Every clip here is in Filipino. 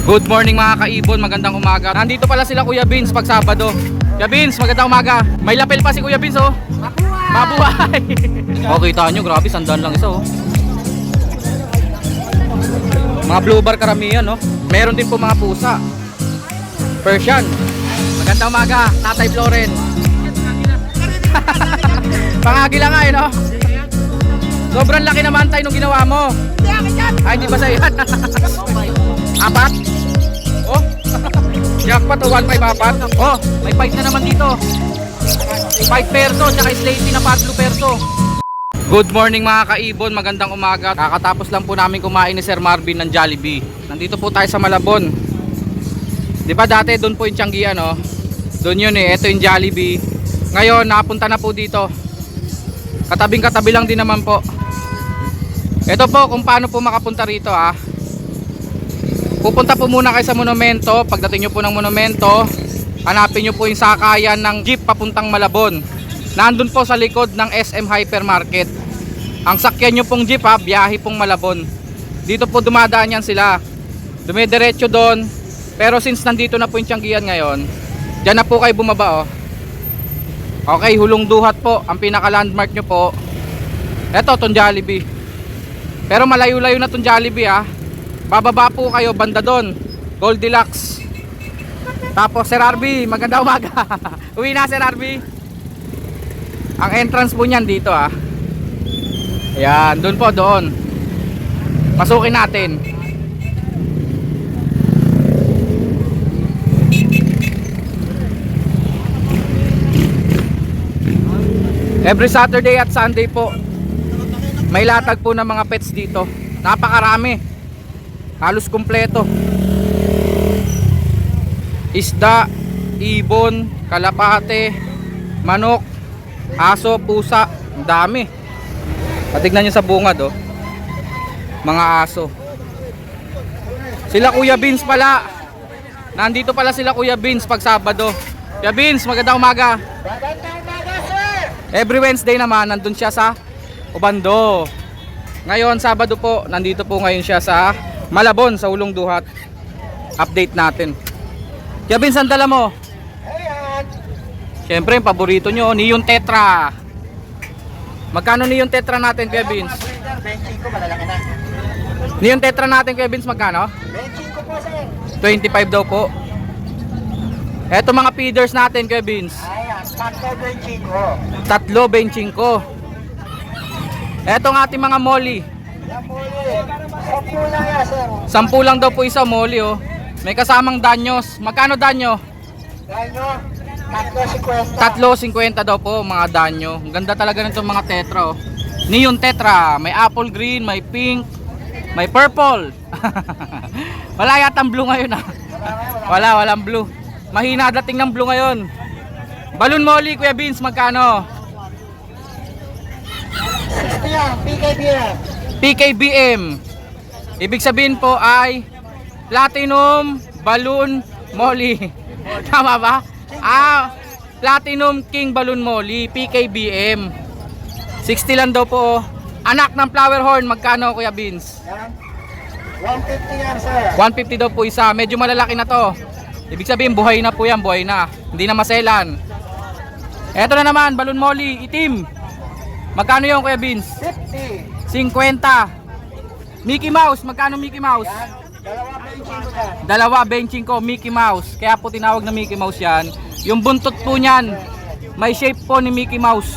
Good morning mga kaibon, magandang umaga. Nandito pala sila Kuya Beans pag Sabado. Kuya Beans, magandang umaga. May lapel pa si Kuya Beans oh. Mabuhay! oh, kita nyo, grabe, sandaan lang isa oh. Mga blue bar karamihan no. Meron din po mga pusa. Persian. Magandang umaga, Tatay Floren. Pangagila nga eh no. Sobrang laki naman tayo nung ginawa mo. Ay, hindi ba sa yan? Apat? Oh, jackpot o 1.5 apat? Oh, may fight na naman dito. 5 perso, tsaka slaty na Pablo perso. Good morning mga kaibon, magandang umaga. Kakatapos lang po namin kumain ni Sir Marvin ng Jollibee. Nandito po tayo sa Malabon. Di ba dati doon po yung Tianggian no? Doon yun eh, ito yung Jollibee. Ngayon, napunta na po dito. Katabing katabi lang din naman po. Ito po kung paano po makapunta rito ah. Pupunta po muna kayo sa monumento. Pagdating nyo po ng monumento, hanapin nyo po yung sakayan ng jeep papuntang Malabon. Nandun po sa likod ng SM Hypermarket. Ang sakyan nyo pong jeep ha, biyahe pong Malabon. Dito po dumadaan yan sila. Dumidiretso doon. Pero since nandito na po yung Tianggian ngayon, dyan na po kayo bumaba oh. Okay, hulong duhat po. Ang pinaka landmark nyo po. Eto, tong Jollibee. Pero malayo-layo na tong Jollibee ah. Bababa po kayo banda doon. Goldilocks. Tapos Sir Arby, maganda umaga. Uwi na Sir Arby. Ang entrance po niyan dito ah. Ayan, doon po doon. Pasukin natin. Every Saturday at Sunday po may latag po ng mga pets dito. Napakarami. Halos kumpleto. Isda, ibon, kalapate, manok, aso, pusa, dami. Patignan nyo sa bungad oh. Mga aso. Sila Kuya Beans pala. Nandito pala sila Kuya Beans pag Sabado. Kuya Beans, magandang umaga. Every Wednesday naman, nandun siya sa Ubando. Ngayon, Sabado po, nandito po ngayon siya sa Malabon, sa Ulong Duhat. Update natin. Beans, ang dala mo? Siyempre, yung paborito nyo, Neon Tetra. Magkano Neon Tetra natin, Kuya? Benching ko, malalaki na. Neon Tetra natin, Kuya magkano? Benching ko po, sir. 25 daw po. Eto mga feeders natin, Kuya. Ayan, tatlo benching ko. Tatlo, benching ko. Eto ang ating mga molly. Sampu lang daw po isa molly, oh. May kasamang danyos. Magkano danyo? Dahil nyo, tatlo si Cuesta. Tatlo, 50 daw po mga danyo. Ang ganda talaga nitong mga tetra, oh. Neon tetra. May apple green, may pink, may purple. wala yatang blue ngayon, ah. Wala, walang blue. Mahina dating ng blue ngayon. Balloon molly, Kuya Beans, magkano? 60 yan, PKBM. PKBM. Ibig sabihin po ay Platinum Balloon Molly. Tama ba? Ah, Platinum King Balloon Molly, PKBM. 60 lang daw po. oh. Anak ng flower horn, magkano Kuya Beans? Yan. 150 yan, sir. 150 daw po isa. Medyo malalaki na to. Ibig sabihin buhay na po yan, buhay na. Hindi na maselan. Eto na naman, Balloon Molly, itim. Magkano yung Kuya Beans? 50. 50. Mickey Mouse, magkano Mickey Mouse? Yan. Dalawa benching ko yan. Dalawa benching ko, Mickey Mouse. Kaya po tinawag na Mickey Mouse yan. Yung buntot po niyan, may shape po ni Mickey Mouse.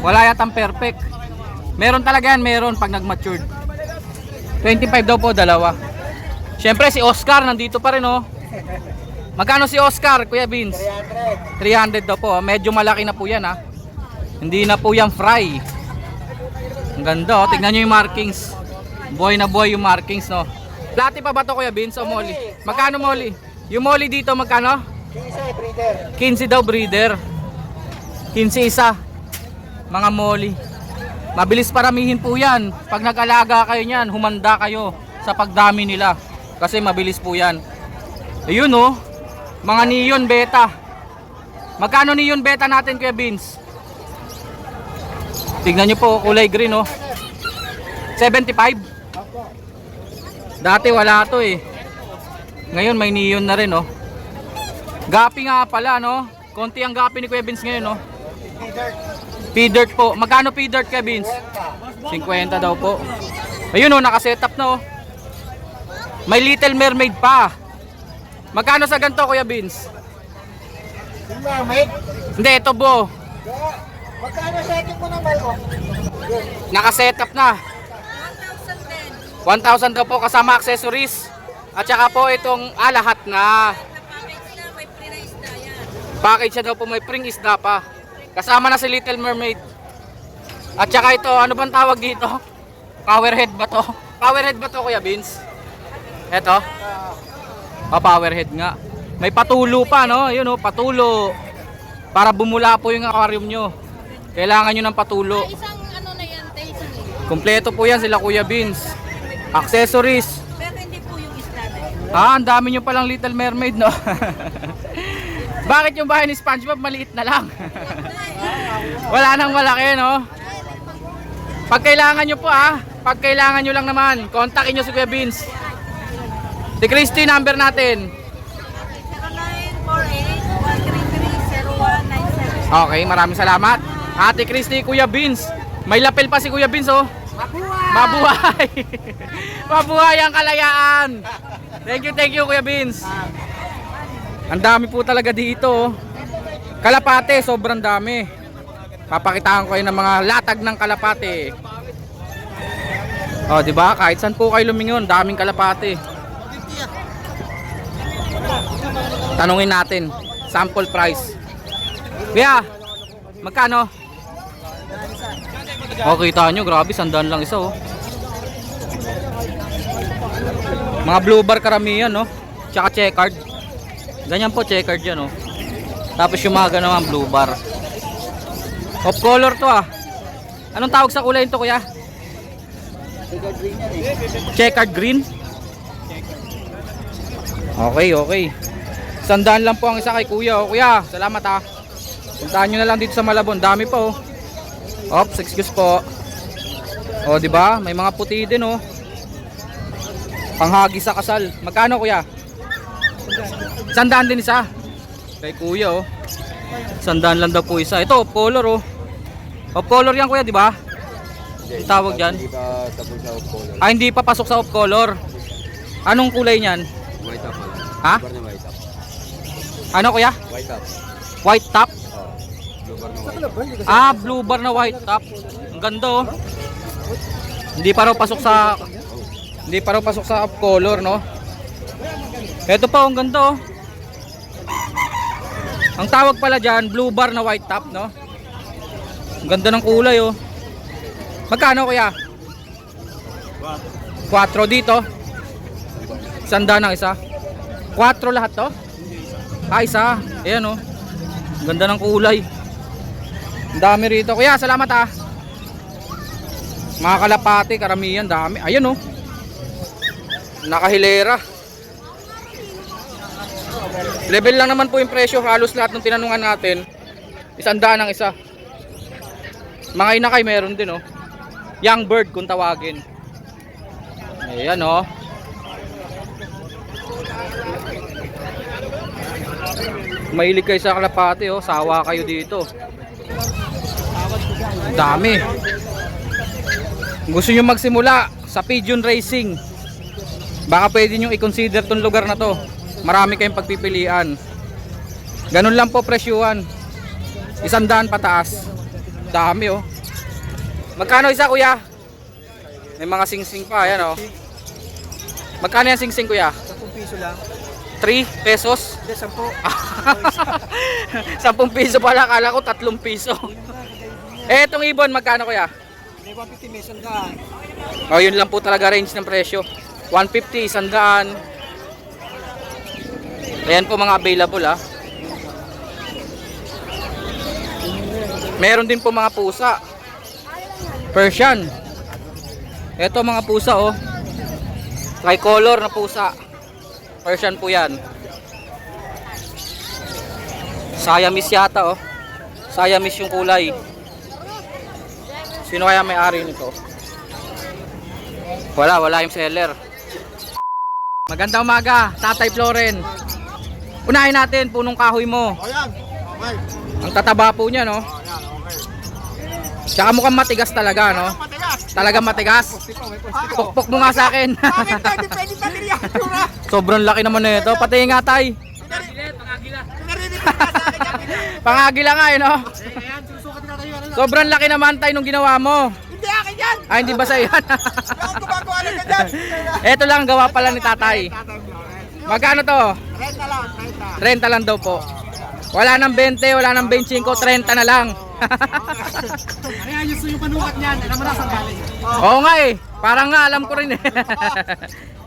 Wala yatang perfect. Meron talaga yan, meron pag nag-matured. 25 daw po, dalawa. Siyempre si Oscar, nandito pa rin oh. Magkano si Oscar, Kuya Vince? 300. 300 daw po. Medyo malaki na po yan ha. Hindi na po yan fry. Ang ganda oh. Tignan nyo yung markings. Buhay na buhay yung markings no. Plati pa ba to Kuya Vince o Molly? Magkano Molly? Yung Molly dito magkano? Kisa, breeder. 15 daw breeder. 15 isa. Mga Molly. Mabilis paramihin po yan. Pag nag-alaga kayo niyan, humanda kayo sa pagdami nila. Kasi mabilis po yan. Ayun oh. Mga neon beta. Magkano neon beta natin Kuya Beans? Tignan nyo po, kulay green oh. 75? Opo. Dati wala to eh. Ngayon may neon na rin oh. Gapi nga pala no. Konti ang gapi ni Kuya Vince ngayon no. P-dirt. P-dirt po. Magkano P-dirt Kuya Vince? 50 daw po. Ayun oh, naka-setup na oh. May Little Mermaid pa. Magkano sa ganito Kuya Vince? Hindi, ito po. Magkano sa atin mo naman oh? Yun. Naka-setup na. 1,000 daw po kasama accessories. At saka po itong ah, lahat na. Package siya daw po may pring isda pa. Kasama na si Little Mermaid. At saka ito, ano bang tawag dito? Powerhead ba to? Powerhead ba to Kuya Vince? Ito? Oh, powerhead nga. May patulo pa no? Yun oh, patulo. Para bumula po yung aquarium nyo. Kailangan nyo ng patulo. Isang ano na yan, te, isang eh. Kompleto po yan sila Kuya Vince. Accessories. Pero hindi po yung na yun. Ah, ang dami nyo palang Little Mermaid, no? Bakit yung bahay ni SpongeBob maliit na lang? Wala nang malaki, no? Pag kailangan nyo po, ah. Pag kailangan nyo lang naman, kontakin nyo si Kuya Vince. Si Christy, number natin. 0948-133-0197. Okay, maraming salamat. Ate Christy, Kuya Vince. May lapel pa si Kuya Vince, oh. Mabuhay! Mabuhay ang kalayaan! Thank you, thank you Kuya Vince. Ang dami po talaga dito. oh. Kalapate, sobrang dami. Papakitaan ko kayo ng mga latag ng kalapate. Oh, di ba? Kahit saan po kayo lumingon, daming kalapate. Tanungin natin, sample price. Kuya, magkano? Oh, kita nyo, grabe, sandaan lang isa, oh. Mga blue bar karamihan, no? Tsaka checkered. Ganyan po, checkered yan, oh. Tapos yung mga ganun, blue bar. Off color to, ah. Anong tawag sa kulay nito, kuya? Checkered green? Okay, okay. Sandaan lang po ang isa kay kuya, oh. Kuya, salamat, ah. Puntahan nyo na lang dito sa Malabon. Dami pa, oh. Ops, excuse po. Oh, di ba? May mga puti din oh. Panghagi sa kasal. Magkano kuya? Sandaan din isa. Kay kuya oh. Sandaan lang daw po isa. Ito, color oh. Off color yan kuya, di ba? Ang tawag diyan. Hindi pa tapos sa color. Ah, hindi pa pasok sa off color. Anong kulay niyan? White top. Ha? Ano kuya? White top. White top? Ah, blue bar na white top. Ang ganda oh. Hindi pa raw pasok sa Hindi pa raw pasok sa off color, no? Ito pa, ang ganda oh. Ang tawag pala diyan, blue bar na white top, no? Ang ganda ng kulay oh. Magkano kuya? 4 dito. Sanda ng isa. 4 lahat to? Ah, isa. Ayan oh. Ang ganda ng kulay. Dami rito. Kuya, salamat ah. Mga kalapati, karamihan, dami. Ayan oh. Nakahilera. Level lang naman po yung presyo. Halos lahat ng tinanungan natin. Isang daan ang isa. Mga inakay meron din oh. Young bird kung tawagin. Ayan oh. Mahilig kayo sa kalapati oh. Sawa kayo dito. Dami. Gusto nyo magsimula sa pigeon racing. Baka pwede nyo i-consider tong lugar na to. Marami kayong pagpipilian. Ganun lang po presyuhan. Isang daan pataas. Dami oh. Magkano isa kuya? May mga singsing pa. Ayan oh. Magkano yan singsing kuya? 10 piso lang. 3 pesos? Hindi, 10. 10 piso pala. Akala ko 3 piso. Eh, itong ibon, magkano kuya? May 150 meson ka. O, yun lang po talaga range ng presyo. 150, 100. Ayan po mga available ah. Meron din po mga pusa. Persian. Ito mga pusa oh. Tricolor na pusa. Persian po yan. Siamese yata oh. Siamese yung kulay. Sino kaya may-ari nito? Wala, wala yung seller. Magandang umaga, Tatay Floren. Unahin natin, punong kahoy mo. O yan. Okay. Ang tataba po niya, no? O yan, okay. Tsaka mukhang matigas talaga, no? Matigas. Talagang matigas. Pukpok mo nga sa akin. Sobrang laki naman nito. Pati nga tay. Pangagila nga, eh, no? Eh, ayan, susukat na tayo. Ano? Sobrang laki naman tay nung ginawa mo. Hindi akin yan. Ay, hindi ba sa yan? Yung gumagawa na ka dyan. Ito lang gawa pala ni tatay. Magkano to? Renta lang, renta. 30 lang daw po. Wala nang 20, wala nang 25, 30 na lang. Kaya ayos yung panukat niyan. Alam mo na saan galing. Oo nga eh. Parang nga alam ko rin eh.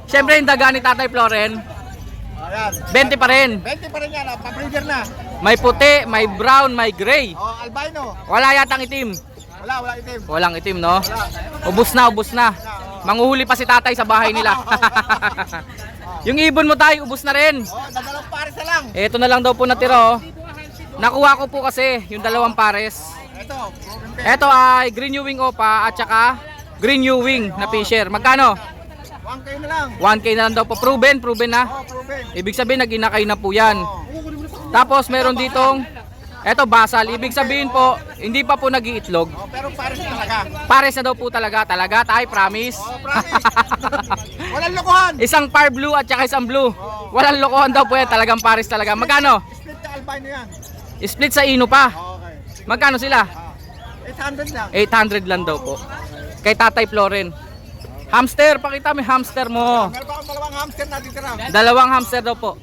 Siyempre yung daga ni Tatay Floren, Ayan. 20 pa rin. 20 pa rin yan. ah. Pa-breeder na. May puti, may brown, may gray. O, albino. Wala yatang itim. Wala, wala itim. Walang itim, no? Ubus na, ubus na. Manguhuli pa si tatay sa bahay nila. yung ibon mo tayo, ubus na rin. O, dadalawang pares na lang. Ito na lang daw po natira, oh. Nakuha ko po kasi yung dalawang pares. Ito. Ito ay green new wing opa at saka green new wing na fisher. Magkano? 1K na lang. 1K na lang daw po. Proven, proven na. O, proven. Ibig sabihin nag-inakay na po yan. Tapos meron ditong eto basal. Ibig sabihin po, hindi pa po nag-iitlog. O, pero pares na talaga. Pares na daw po talaga. Talaga tay, promise. O, promise. Walang lokohan. isang par blue at saka isang blue. Walang lokohan daw po yan. Talagang pares talaga. Magkano? Split na albino yan. Split sa ino pa. Okay. Magkano sila? Ah, 800 lang. 800 lang daw po. Kay Tatay Floren. Hamster, pakita mo hamster mo. Meron pa akong dalawang hamster na titira. Dalawang hamster daw po.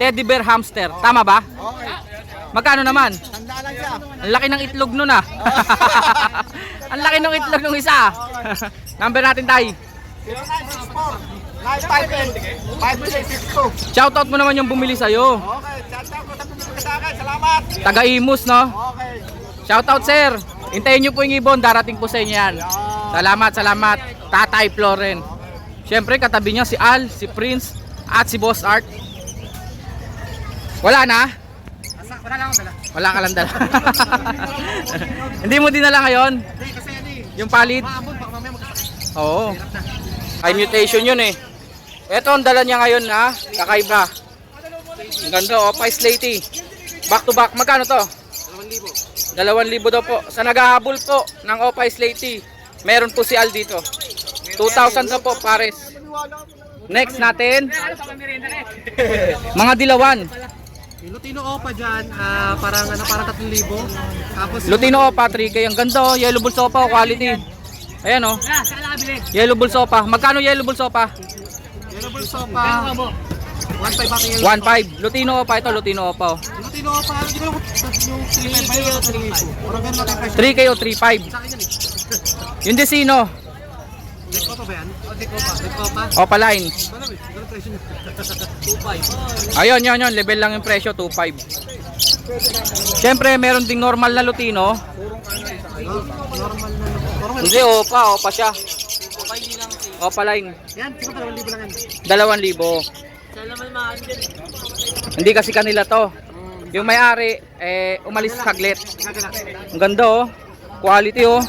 Teddy bear hamster. Tama ba? Okay. Magkano naman? Tanda lang siya. Ang laki ng itlog nun ah. Ang laki ng itlog ng isa. ah. Number natin tay. 0964 958 Shoutout mo naman yung bumili sa'yo. Okay, chat out ko sa pumunta sa akin. Salamat. Taga Imus no. Okay. Shoutout sir. Hintayin nyo po yung ibon. Darating po sa inyo yan. Salamat, salamat. Tatay Floren. Siyempre katabi niya si Al, si Prince, at si Boss Art. Wala na? Wala lang ako dala. Wala ka lang dala. Hindi mo dinala ngayon? Hindi, kasi yan eh. Yung palid? Maabot, baka mamaya magkasakit. Oo. High mutation yun eh. Ito ang dala niya ngayon na kakaiba. Ang ganda oh, pa slaty. Back to back. Magkano to? 2,000. 2,000 daw po. Sa naghahabol po ng Opay Slaty, meron po si Al dito. 2,000 daw po pares. Next natin. Mga dilawan. Lutino Opa dyan, ah, parang, ano, parang 3,000. Tapos, Lutino Opa 3K. Ang ganda oh. Yellow Bull Sopa oh, quality. Ayan oh. Yellow Bull Sopa. Magkano Yellow Bull Sopa? Yellow Bull Sopa. 1.5 ating yellow. 1.5. Lutino Opa ito. Lutino Opa oh. Lutino Opa, hindi ko kung yung 3K ba yun o 3,000. Parang ganun natin presyo. 3K o 3.5. Sa akin yan eh. Yung Desino, Jet Opa ba yan? O, Jet Opa. Jet Opa. Opa line. Wala eh, ganun presyo niya. 2.5. Ayun, yun, yun. Level lang yung presyo, 2.5. Siyempre, meron ding normal na Lutino. Normal na. Normal. Hindi, Opa. Opa siya. Opa line. Yan, siguro 2,000 lang yan. 2,000. Hindi kasi kanila to. Yung may-ari, eh, umalis. Gagala. Ang ganda, oh. Quality, oh.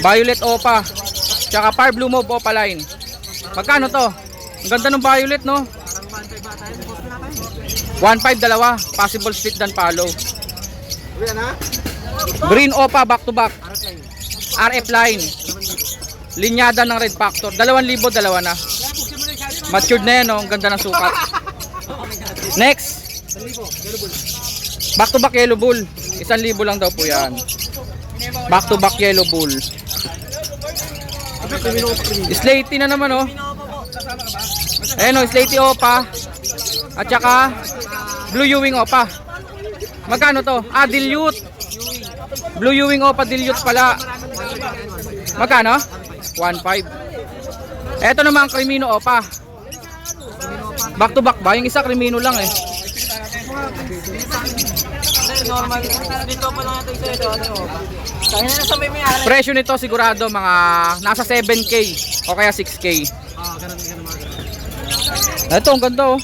Violet Opa. Tsaka Par Blue Mauve Opa line. Magkano to? Ang ganda ng violet, no? Parang 1.5 ba tayo? Post na natin. 1.5 dalawa. Possible split dan follow. Uwi na? Green Opa back to back. RF line. Linyada ng Red Factor. 2,000 dalawa na. Matured na yan, oh. Ang ganda ng sukat. Next. 1,000. Yellow Bull. Back to back yellow bull. 1,000 lang daw po yan. Back to back yellow bull. Slaty na naman, oh. Ayan, oh. Slaty Opa. At saka, Blue Ewing Opa. Magkano to? Ah, dilute. Blue Ewing Opa dilute pala. Magkano? 1.5. Eto naman, Crimino Opa. Back to back ba? Yung isa, Crimino lang eh. Normal. Dito pa lang ito. Alay. Presyo nito sigurado mga nasa 7K o kaya 6K. Ah, ganun ganun. Ito, ang ganda oh.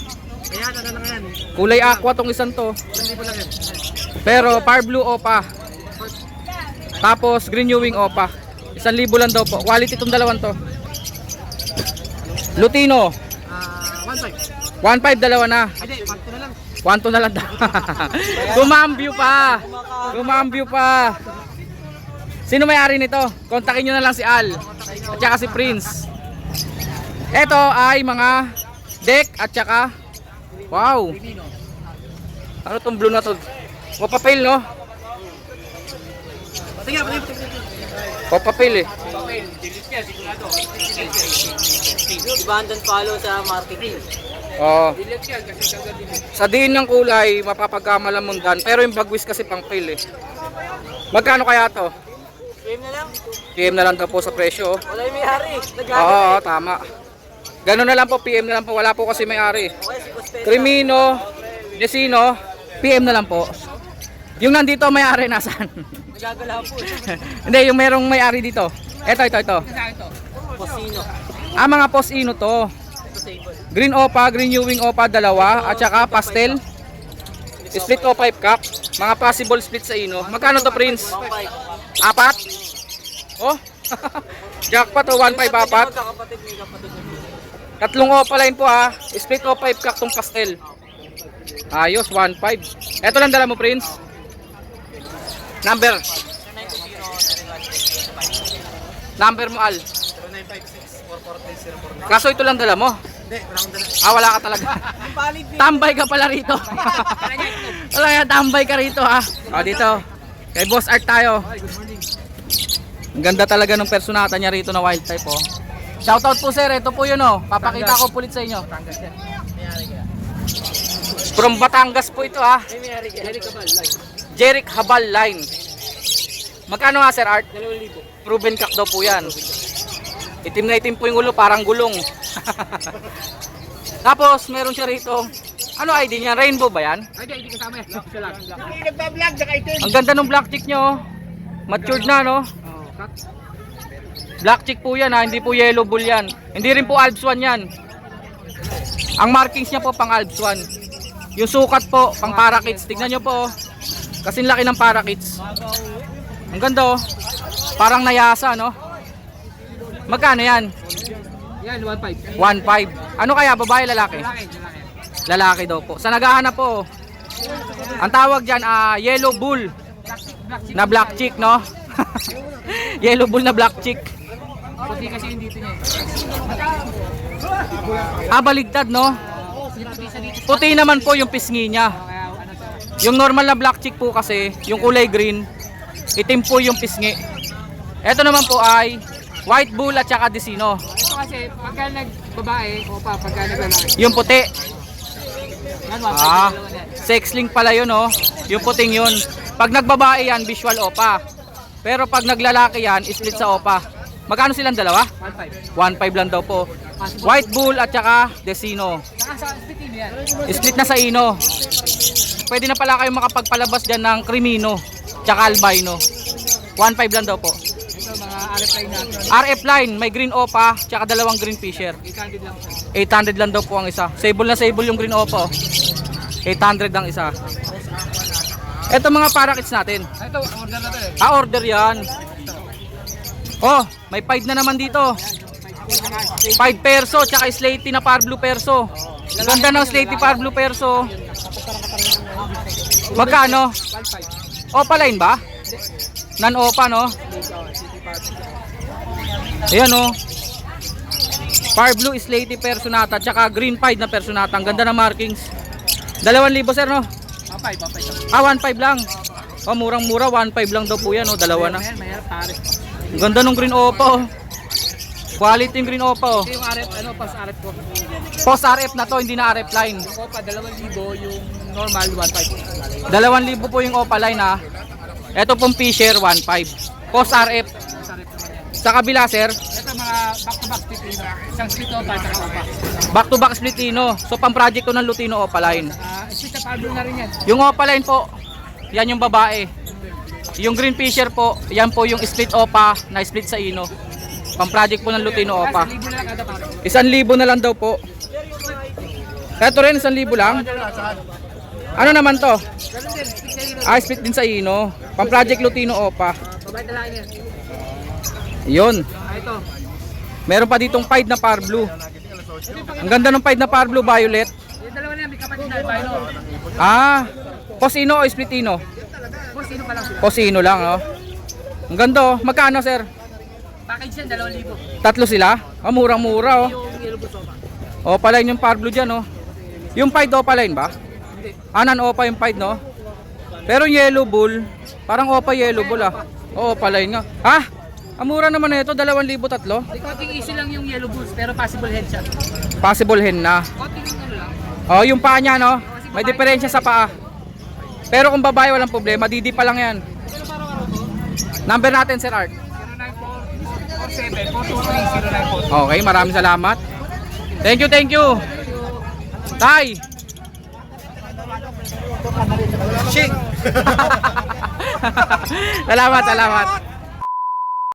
Ayan, ano lang yan. Kulay aqua tong isang to. 1,000 lang yan. Pero par blue opa. Tapos green ewing opa. Isang libo lang daw po. Quality itong dalawan to. Lutino. Ah, 1.5 dalawa na. Hindi, panto na lang. 1 na lang. Gumambyo pa. Gumambyo pa. Sino may-ari nito? Kontakin nyo na lang si Al. At saka si Prince. Ito ay mga deck at saka wow. Ano tong blue na to? Papapil no? Papapil eh. Abandon follow sa marketing. Oh. Sa diin ng kulay, mapapagkamalamundan. Pero yung bagwis kasi pang pil eh. Magkano kaya to? Game na lang. PM na lang daw po sa presyo. oh. Wala yung. Oo, Nagagawa. oo, tama. Ganun na lang po, PM na lang po. Wala po kasi may-ari. Crimino, Desino, PM na lang po. Yung nandito may-ari nasaan? Nagagala po. Hindi, yung merong may-ari dito. Ito, ito, ito. Posino. Ah, mga posino to. Green Opa, Green Ewing Opa, dalawa. At saka pastel. Split O5 cup. Mga possible split sa ino. Magkano to, Prince? 1.5. Apat? Oh? Jackpot o 1.5 apat? Tatlong Opa line po ha. Split O5 cup tong pastel. Ayos, 1.5. Ito lang dala mo, Prince. Number. Number mo, Al. 0956-443-049. Kaso ito lang dala mo. Hindi, wala akong dala. Ah, wala ka talaga. Tambay ka pala rito. wala yan, tambay ka rito ha. O, dito. Kay Boss Art tayo. Ang ganda talaga ng personata niya rito na wild type oh. Shoutout po sir, ito po yun oh. Papakita ko pulit sa inyo. Tangas yan. May-ari ka. From Batangas po ito ha. May may-ari ka. Jerry Cabal, like. Jeric Habal Line. Magkano nga sir Art? 2,000. Proven cock daw po yan. Itim na itim po yung ulo, parang gulong. Tapos meron siya rito. Ano ID niya? Rainbow ba yan? Ay, hindi kasama yan. Siya lang. Yung nagpa-vlog, saka itim. Ang ganda ng black chick nyo. oh. Matured na no? Oh, cut. Black chick po yan ha, hindi po yellow bull yan. Hindi rin po Alps 1 yan. Ang markings niya po pang Alps 1. Yung sukat po, pang parakeets. Tignan nyo po. oh. Kasing laki ng parakeets. Ang ganda oh. Parang nayasa no? Magkano yan? Yan, 1.5. 1.5. Ano kaya, babae, lalaki? Lalaki, lalaki. Lalaki daw po. Sa naghahanap po, ang tawag dyan, ah, yellow bull na black chick, no? yellow bull na black chick. Puti kasi yung dito niya. Ah, baligtad, no? Puti naman po yung pisngi niya. Yung normal na black chick po kasi, yung kulay green, itim po yung pisngi. Ito naman po ay white bull at saka desino. Ito kasi, pagka nagbabae, o pa, pagka naglalaki. Yung puti, Yan, 1.5. ah, sex link pala yun, oh. Yung puting yun. Pag nagbabae yan, visual opa. Pero pag naglalaki yan, split sa opa. Magkano silang dalawa? 1.5. 1.5 lang daw po. White bull at saka desino. Split na sa ino. Pwede na pala kayo makapagpalabas dyan ng crimino tsaka albino. 1.5 lang daw po. Ito, mga RF line natin. RF line, may green opa tsaka dalawang green fisher. 800 lang siya. 800 lang daw po ang isa. Sable na sable yung green opa. oh. 800 ang isa. Ito mga parakits natin. Ito, order na to eh. Ah, order yan. Oh, may pied na naman dito. 5 perso, tsaka slaty na par blue perso. Ganda ng slaty par blue perso. Magkano? 1.5. Opa line ba? Nan opa no? Ayan oh. Par blue slaty personata tsaka green pied na personata. Ang ganda ng markings. 2,000 sir no? Ah, 5, ah, 5. Ah, 1.5 lang. Oh, murang-mura, 1.5 lang daw po yan, oh, dalawa na. Mayroon pares. Ganda ng green opa, oh. Quality yung green opa, oh. Ito yung RF, ano, pas RF ko. Post RF na to, hindi na RF line. Yung Opa, 2,000 yung normal, 1.5. 2,000 po yung opa line, ha. Ito pong Fisher, 1.5. Post RF. Sa kabila, sir, Ito mga back-to-back split yun. Isang split Opa, at Opa. back-to-back splitino. So, pang project to ng Lutino opa line. Ah, split Pablo na rin yan. Yung opa line po, yan yung babae. Yung green Fisher po, yan po yung split opa na split sa ino. Pang project po ng Lutino opa. Isang libo na lang daw po. Ito rin, isang libo lang. Ano naman to? Split. Ah, split din sa Ino. Pang Project Lutino Opa. Yun. Meron pa ditong pied na par blue. Ang ganda ng pied na par blue violet. Ah, Posino o Splitino? Boss, sino pa lang sila? Lang, no? Ang ganda, oh. Magkano, sir? Package yan, 2,000. Tatlo sila? Ah, murang-mura, oh. Yung yellow buso ba? O, palain yung par blue dyan, oh. Yung pied opaline ba? Hindi. Ah, non-opa yung pied, no? Pero yung yellow bull, parang opa yellow bull, ah. Oo, opaline nga. Ah, ang mura naman na ito, 2,000 tatlo. Konting issue lang yung yellow bulls, pero possible head shot. Possible hen na. Konting ano lang. Oh, yung paa niya, no? May diferensya sa paa. Pero kung babae, walang problema. Didi pa lang yan. Number natin, Sir Art. 0947 423 Okay, maraming salamat. Thank you, thank you. Tay! Shit! salamat, salamat.